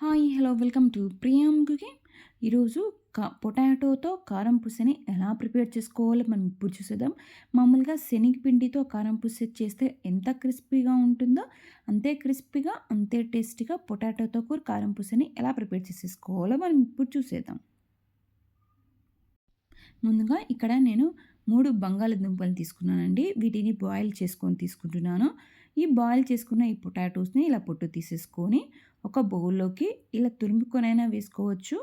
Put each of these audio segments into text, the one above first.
Hi hello welcome to Priyam cooking ఈరోజు కా పొటాటోతో కారం పుసని ఎలా ప్రిపేర్ చేసుకోవాలో మనం ఇప్పుడు చూసేద్దాం. మామూలుగా శనగపిండితో కారం పుస చేస్తే ఎంత క్రిస్పీగా ఉంటుందో అంతే క్రిస్పీగా అంతే టేస్టీగా పొటాటోతో కూర కారం పుసని ఎలా ప్రిపేర్ చేసేసుకోవాలో మనం ఇప్పుడు చూసేద్దాం. ముందుగా ఇక్కడ నేను మూడు బంగాళదుంపలు తీసుకున్నానండి. వీటిని బాయిల్ చేసుకొని తీసుకుంటున్నాను. ఈ బాయిల్ చేసుకున్న ఈ పొటాటోస్ని ఇలా పొట్టు తీసేసుకొని ఒక బౌల్లోకి ఇలా తురుముకొనైనా వేసుకోవచ్చు.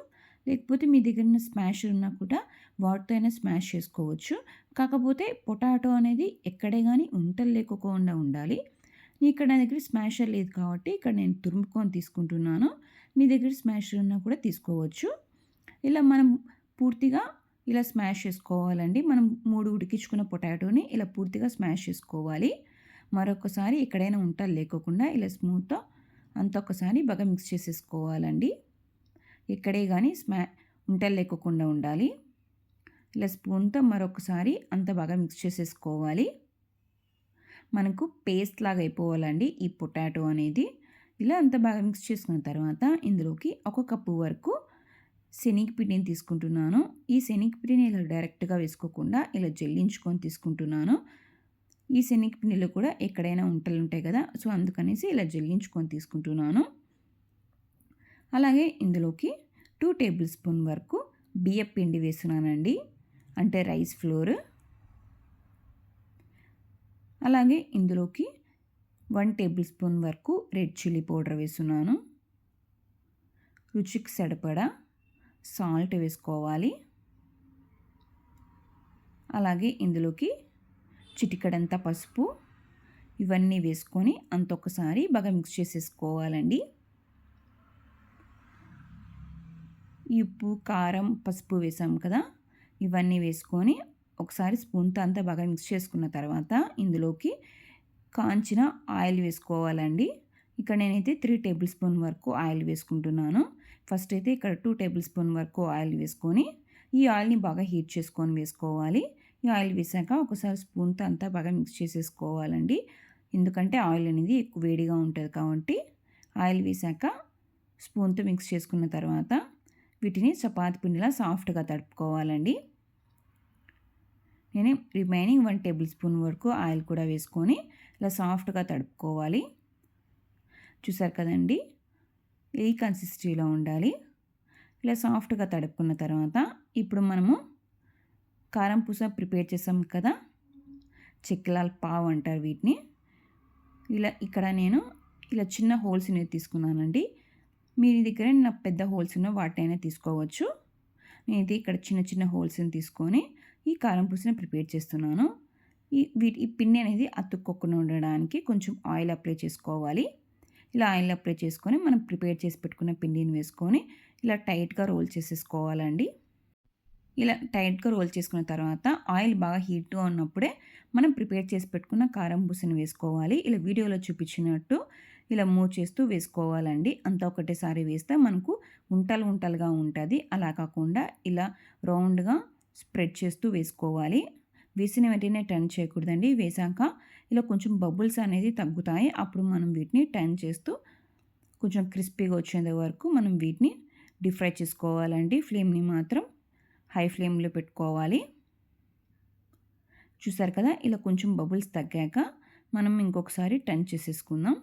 లేకపోతే మీ దగ్గర ఉన్న స్మాష్ ఉన్నా కూడా వాటితో అయినా స్మాష్ చేసుకోవచ్చు. కాకపోతే పొటాటో అనేది ఎక్కడే కానీ ఉంటలు లేకోకుండా ఉండాలి. ఇక్కడ నా దగ్గర స్మాషర్ లేదు కాబట్టి ఇక్కడ నేను తురుముకొని తీసుకుంటున్నాను. మీ దగ్గర స్మాషర్ ఉన్నా కూడా తీసుకోవచ్చు. ఇలా మనం పూర్తిగా ఇలా స్మాష్ చేసుకోవాలండి. మనం మూడు ఉడికించుకున్న పొటాటోని ఇలా పూర్తిగా స్మాష్ చేసుకోవాలి. మరొకసారి ఎక్కడైనా ఉంటా లేకోకుండా ఇలా స్మూత్తో అంత ఒకసారి బాగా మిక్స్ చేసేసుకోవాలండి. ఎక్కడే కానీ స్మా ఉంటలు లేకోకుండా ఉండాలి. ఇలా స్పూన్తో మరొకసారి అంత బాగా మిక్స్ చేసేసుకోవాలి. మనకు పేస్ట్ లాగా అయిపోవాలండి ఈ పొటాటో అనేది. ఇలా అంత బాగా మిక్స్ చేసుకున్న తర్వాత ఇందులోకి ఒక కప్పు వరకు శనగపిండిని తీసుకుంటున్నాను. ఈ శనగపిండిని ఇలా డైరెక్ట్గా వేసుకోకుండా ఇలా జల్లించుకొని తీసుకుంటున్నాను. ఈ శనగపిండిలో కూడా ఎక్కడైనా ఉంటలు ఉంటాయి కదా సో అందుకనేసి ఇలా జల్లించుకొని తీసుకుంటున్నాను. అలాగే ఇందులోకి టూ టేబుల్ స్పూన్ వరకు బియ్యం పిండి వేస్తున్నానండి. అంటే రైస్ ఫ్లోర్. అలాగే ఇందులోకి వన్ టేబుల్ స్పూన్ వరకు రెడ్ చిల్లీ పౌడర్ వేస్తున్నాను. రుచికి సరిపడా సాల్ట్ వేసుకోవాలి. అలాగే ఇందులోకి చిటికడంత పసుపు ఇవన్నీ వేసుకొని అంత ఒకసారి బాగా మిక్స్ చేసేసుకోవాలండి. ఉప్పు కారం పసుపు వేసాం కదా ఇవన్నీ వేసుకొని ఒకసారి స్పూన్తో అంతా బాగా మిక్స్ చేసుకున్న తర్వాత ఇందులోకి కాంచిన ఆయిల్ వేసుకోవాలండి. ఇక్కడ నేనైతే త్రీ టేబుల్ స్పూన్ వరకు ఆయిల్ వేసుకుంటున్నాను. ఫస్ట్ అయితే ఇక్కడ టూ టేబుల్ స్పూన్ వరకు ఆయిల్ వేసుకొని ఈ ఆయిల్ని బాగా హీట్ చేసుకొని వేసుకోవాలి. ఈ ఆయిల్ వేసాక ఒకసారి స్పూన్తో అంతా బాగా మిక్స్ చేసేసుకోవాలండి. ఎందుకంటే ఆయిల్ అనేది ఎక్కువ వేడిగా ఉంటుంది కాబట్టి. ఆయిల్ వేసాక స్పూన్తో మిక్స్ చేసుకున్న తర్వాత వీటిని చపాతి పిండిలా సాఫ్ట్గా తడుపుకోవాలండి. నేను రిమైనింగ్ వన్ టేబుల్ స్పూన్ వరకు ఆయిల్ కూడా వేసుకొని ఇలా సాఫ్ట్గా తడుపుకోవాలి. చూసారు కదండి? ఈ కన్సిస్టెన్సీలో ఉండాలి. ఇలా సాఫ్ట్గా తడుపుకున్న తర్వాత ఇప్పుడు మనము కారం పూస ప్రిపేర్ చేసాం కదా? చెక్కలాల్ పావు అంటారు వీటిని. ఇలా ఇక్కడ నేను ఇలా చిన్న హోల్స్ అనేది తీసుకున్నానండి. మీ దగ్గర నా పెద్ద హోల్స్ ఉన్న వాటినైనా తీసుకోవచ్చు. నేనైతే ఇక్కడ చిన్న చిన్న హోల్స్ని తీసుకొని ఈ కారం పూసని ప్రిపేర్ చేస్తున్నాను. ఈ వీటి ఈ పిండి అనేది అతుక్కోకుండా ఉండడానికి కొంచెం ఆయిల్ అప్లై చేసుకోవాలి. ఇలా ఆయిల్ అప్లై చేసుకొని మనం ప్రిపేర్ చేసి పెట్టుకున్న పిండిని వేసుకొని ఇలా టైట్గా రోల్ చేసేసుకోవాలండి. ఇలా టైట్గా రోల్ చేసుకున్న తర్వాత ఆయిల్ బాగా హీట్గా ఉన్నప్పుడే మనం ప్రిపేర్ చేసి పెట్టుకున్న కారం బుసని వేసుకోవాలి. ఇలా వీడియోలో చూపించినట్టు ఇలా మూవ్ చేస్తూ వేసుకోవాలండి. అంతా ఒకటేసారి వేస్తే మనకు ఉంటలు ఉంటలుగా ఉంటుంది. అలా కాకుండా ఇలా రౌండ్గా స్ప్రెడ్ చేస్తూ వేసుకోవాలి. వేసిన వెంటనే టర్న్ చేయకూడదండి. వేసాక ఇలా కొంచెం బబుల్స్ అనేది తగ్గుతాయి. అప్పుడు మనం వీటిని టర్న్ చేస్తూ కొంచెం క్రిస్పీగా వచ్చేంత వరకు మనం వీటిని డీప్ ఫ్రై చేసుకోవాలండి. ఫ్లేమ్ని మాత్రం హై ఫ్లేమ్లో పెట్టుకోవాలి. చూసారు కదా? ఇలా కొంచెం బబుల్స్ తగ్గాక మనం ఇంకొకసారి టర్న్ చేసేసుకుందాం.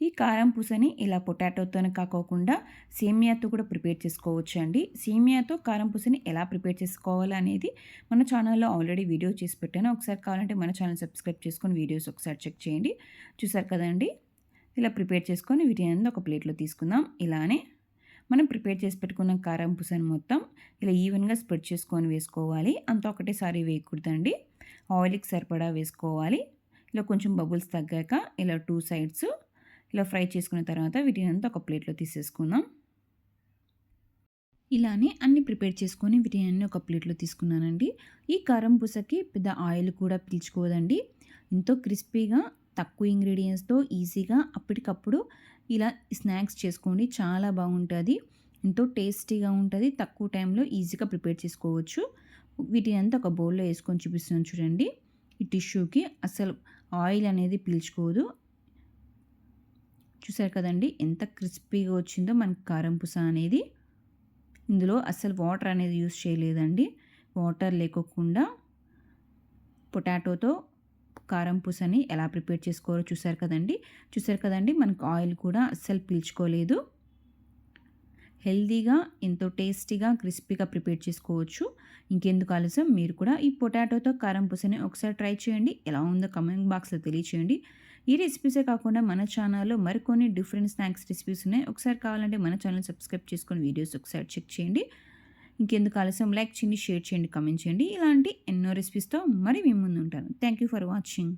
ఈ కారం పూసని ఇలా పొటాటోతోనే కాకోకుండా సేమియాతో కూడా ప్రిపేర్ చేసుకోవచ్చు అండి సేమియాతో కారం పూసని ఎలా ప్రిపేర్ చేసుకోవాలి అనేది మన ఛానల్లో ఆల్రెడీ వీడియో చేసి పెట్టాను. ఒకసారి కావాలంటే మన ఛానల్ సబ్స్క్రైబ్ చేసుకొని వీడియోస్ ఒకసారి చెక్ చేయండి. చూసారు కదండి? ఇలా ప్రిపేర్ చేసుకొని వీటిని ఒక ప్లేట్లో తీసుకుందాం. ఇలానే మనం ప్రిపేర్ చేసి పెట్టుకున్న కారం పుసని మొత్తం ఇలా ఈవెన్గా స్ప్రెడ్ చేసుకొని వేసుకోవాలి. అంతా ఒకటేసారి వేయకూడదండి. ఆయిల్కి సరిపడా వేసుకోవాలి. ఇలా కొంచెం బబుల్స్ తగ్గాక ఇలా టూ సైడ్స్ ఇలా ఫ్రై చేసుకున్న తర్వాత వీటిని అంతా ఒక ప్లేట్లో తీసేసుకుందాం. ఇలానే అన్ని ప్రిపేర్ చేసుకొని వీటిని అన్ని ఒక ప్లేట్లో తీసుకున్నానండి. ఈ కారం పూసకి పెద్ద ఆయిల్ కూడా పీల్చుకోదండి. ఎంతో క్రిస్పీగా తక్కువ ఇంగ్రీడియంట్స్తో ఈజీగా అప్పటికప్పుడు ఇలా స్నాక్స్ చేసుకోండి. చాలా బాగుంటుంది. ఎంతో టేస్టీగా ఉంటుంది. తక్కువ టైంలో ఈజీగా ప్రిపేర్ చేసుకోవచ్చు. వీటిని అంతా ఒక బౌల్లో వేసుకొని చూపిస్తున్నాను చూడండి. ఈ టిష్యూకి అసలు ఆయిల్ అనేది పీల్చుకోదు. చూసారు కదండి ఎంత క్రిస్పీగా వచ్చిందో మనకి కారం పూస అనేది. ఇందులో అస్సలు వాటర్ అనేది యూస్ చేయలేదండి. వాటర్ లేకోకుండా పొటాటోతో కారం పూసని ఎలా ప్రిపేర్ చేసుకోవాలో చూసారు కదండి. చూసారు కదండి మనకు ఆయిల్ కూడా అస్సలు పీల్చుకోలేదు. హెల్దీగా ఎంతో టేస్టీగా క్రిస్పీగా ప్రిపేర్ చేసుకోవచ్చు. ఇంకెందుకు ఆలస్యం మీరు కూడా ఈ పొటాటోతో కారం పూసని ఒకసారి ట్రై చేయండి. ఎలా ఉందో కమెంట్ బాక్స్లో తెలియచేయండి. ఈ రెసిపీసే కాకుండా మన ఛానల్లో మరికొన్ని డిఫరెంట్ స్నాక్స్ రెసిపీస్ ఉన్నాయి. ఒకసారి కావాలంటే మన ఛానల్ సబ్స్క్రైబ్ చేసుకొని వీడియోస్ ఒకసారి చెక్ చేయండి. ఇంకెందుకు ఆలస్యం? లైక్ చేయండి షేర్ చేయండి కమెంట్ చేయండి. ఇలాంటి ఎన్నో రెసిపీస్తో మరి మేము ముందు ఉంటాను థ్యాంక్ యూ ఫర్ వాచింగ్